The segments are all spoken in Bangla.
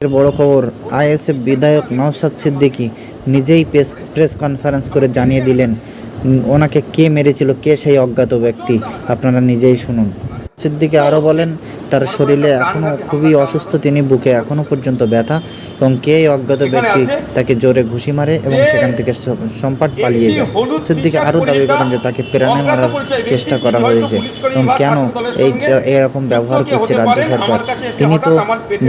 এর বড় খবর, আইএসএফ বিধায়ক নওশাদ সিদ্দিকি নিজেই প্রেস প্রেস কনফারেন্স করে জানিয়ে দিলেন, ওনাকে কে মেরেছিল, কে সেই অজ্ঞাত ব্যক্তি? আপনারা নিজেই শুনুন। সিদ্দিকি আরও বলেন তার শরীরে এখনও খুবই অসুস্থ, তিনি বুকে এখনও পর্যন্ত ব্যথা এবং কে অজ্ঞাত ব্যক্তি তাকে জোরে ঘুষি মারে এবং সেখান থেকে স- সম্পাট পালিয়ে যায়। সিদ্দিকী আরও দাবি করেন যে তাকে প্রাণে মারার চেষ্টা করা হয়েছে এবং কেন এই এরকম ব্যবহার করছে রাজ্য সরকার। তিনি তো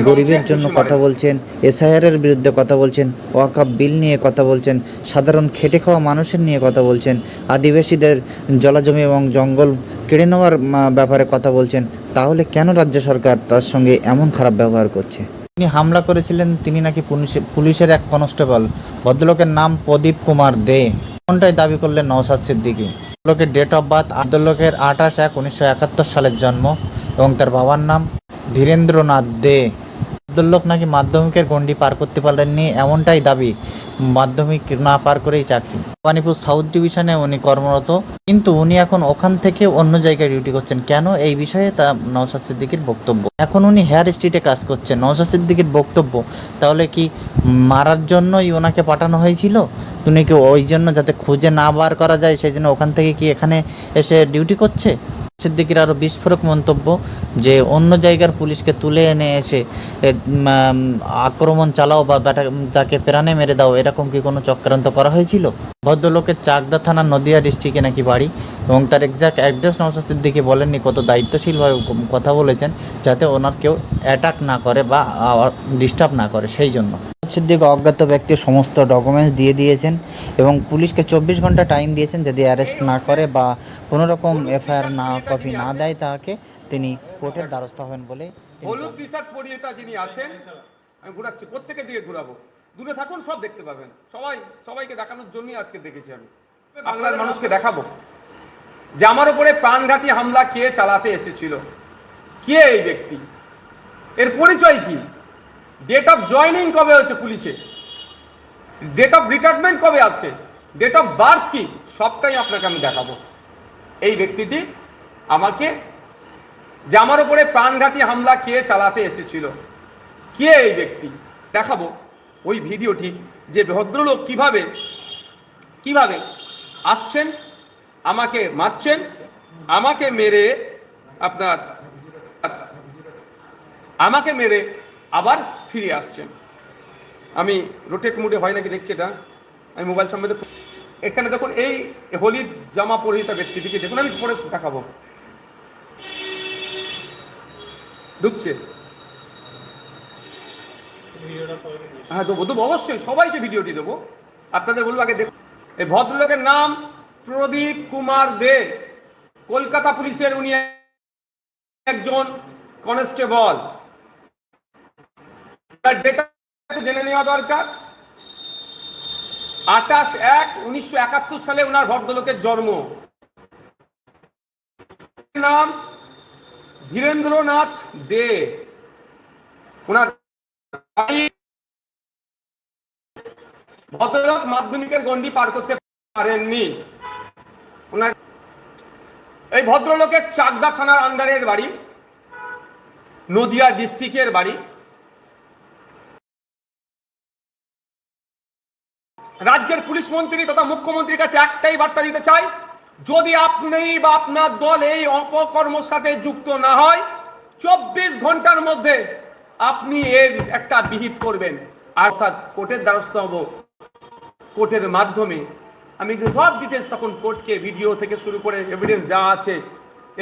গরিবের জন্য কথা বলছেন, এসআইআরের বিরুদ্ধে কথা বলছেন ওয়াকাপ বিল নিয়ে কথা বলছেন, সাধারণ খেটে খাওয়া মানুষের নিয়ে কথা বলছেন, আদিবাসীদের জলাজমি এবং জঙ্গল কেড়ে নেওয়ার ব্যাপারে কথা বলছেন। তাহলে কেন রাজ্য সরকার তার সঙ্গে এমন খারাপ ব্যবহার করছে? তিনি হামলা করেছিলেন, তিনি নাকি পুলিশে- পুলিশের এক কনস্টেবল, ভদ্রলোকের নাম প্রদীপ কুমার দে। কোনটাই দাবি করলেন নওসাদ সিদ্দিকি। ভদ্রলোকের ডেট অফ বার্থ আদ্রলোকের আঠাশ এক উনিশশো সালের জন্ম এবং তার বাবার নাম ধীরেন্দ্রনাথ দে। আব্দুল্লোক নাকি মাধ্যমিকের গণ্ডি পার করতে পারলেননি এমনটাই দাবি মাধ্যমিক না পার করেই চাকরি। পানিপুর সাউথ ডিভিশনে উনি কর্মরত, কিন্তু উনি এখন ওখান থেকে অন্য জায়গায় ডিউটি করছেন। কেন এই বিষয়ে তা নওশাদ সিদ্দিকির বক্তব্য। এখন উনি হেয়ার স্ট্রিটে কাজ করছেন। নওশাদ সিদ্দিকির বক্তব্য, তাহলে কি মারার জন্যই ওনাকে পাঠানো হয়েছিল? উনি কি ওই জন্য যাতে খুঁজে না বার করা যায়, সেই জন্য ওখান থেকে কি এখানে এসে ডিউটি করছে? সিদ্দিকির আরও বিস্ফোরক মন্তব্য যে অন্য জায়গার পুলিশকে তুলে এনে এসে আক্রমণ চালাও বা যাকে প্রাণে মেরে দাও, এরকম কি কোনো চক্রান্ত করা হয়েছিল? ভদ্রলোকের চাকদা থানার নদিয়া ডিস্ট্রিক্টে নাকি বাড়ি এবং তার এক্সাক্ট অ্যাড্রেস নওশাস্তির দিকে বলেননি, কত দায়িত্বশীলভাবে কথা বলেছেন যাতে ওনার কেউ অ্যাটাক না করে বা ডিস্টার্ব না করে, সেই জন্য। সিদ্দিক অজ্ঞাত ব্যক্তি সমস্ত ডকুমেন্টস দিয়ে দিয়েছেন এবং পুলিশকে চব্বিশ ঘণ্টা টাইম দিয়েছেন যদি অ্যারেস্ট না করে বা কোনো রকম এফআইআর না কপি না দেয় তাকে, তিনি কোর্টের দ্বারস্থ হবেন বলে হলুদ টি শার্ট পরিয়ে তা যিনি আছেন, আমি ঘোরাচ্ছি, প্রত্যেকে দিকে ঘোরাবো। দূরে থাকুন, সব দেখতে পাবেন। সবাই, সবাইকে দেখানোর জন্যই আজকে দেখেছি আমি। বাংলার মানুষকে দেখাবো। যে আমার উপরে প্রাণঘাতী হামলা কে চালাতে এসেছিল? কে এই ব্যক্তি? এর পরিচয় কি? ডেট অফ জয়নিং কবে হচ্ছে পুলিশে? ডেট অফ রিটায়ারমেন্ট কবে আছে? ডেট অফ বার্থ কি? সবটাই আপনাকে আমি দেখাবো। এই ব্যক্তিটি আমাকে যে আমার উপরে প্রাণঘাতী হামলা কে চালাতে এসেছিল? কে এই ব্যক্তি? দেখাবো ওই ভিডিওটি যে ভদ্রলোক কীভাবে কীভাবে আসছেন, আমাকে মারছেন, আমাকে মেরে আপনার আমাকে মেরে আবার ফিরে আসছেন। আমি রোটেট মুডে হয় নাকি দেখছি এটা? আমি মোবাইল সম্বন্ধে এখানে দেখুন, এই হলিদ জামা পরিহিত ব্যক্তিটিকে দেখুন, আমি পরে দেখাবো। ঢুকছে? হ্যাঁ দেবো দেবো, অবশ্যই, সবাইকে ভিডিওটি দেবো। আপনাদের বলব আগে দেখুন, এই ভদ্রলোকের নাম প্রদীপ কুমার দে। কলকাতা পুলিশের উনি একজন কনস্টেবল। ডেটা জেনে নেওয়া দরকার। আঠাশ এক উনিশশো একাত্তর সালে উনার ভদ্রলোকের জন্ম। নাম ধীরেন্দ্রনাথ দে। ওনার ভদ্রলোক মাধ্যমিকের গন্ডি পার করতে পারেননি। ওনার এই ভদ্রলোকের চাকদা থানার আন্ডারের বাড়ি, নদিয়া ডিস্ট্রিক্টের বাড়ি। রাজ্যের পুলিশ মন্ত্রী তথা মুখ্যমন্ত্রীর কাছে একটাই বার্তা দিতে চাই, যদি আপনি বা আপনার দল এই অপকর্মর সাথে যুক্ত না হয়, চব্বিশ ঘণ্টার মধ্যে আপনি এর একটা বিহিত করবেন। অর্থাৎ কোর্টের দ্বারস্থ হব। কোর্টের মাধ্যমে আমি সব ডিটেলস তখন কোর্টকে ভিডিও থেকে শুরু করে এভিডেন্স যা আছে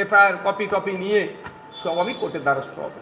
এফআইআর কপি টপি নিয়ে সব আমি কোর্টের দ্বারস্থ হব।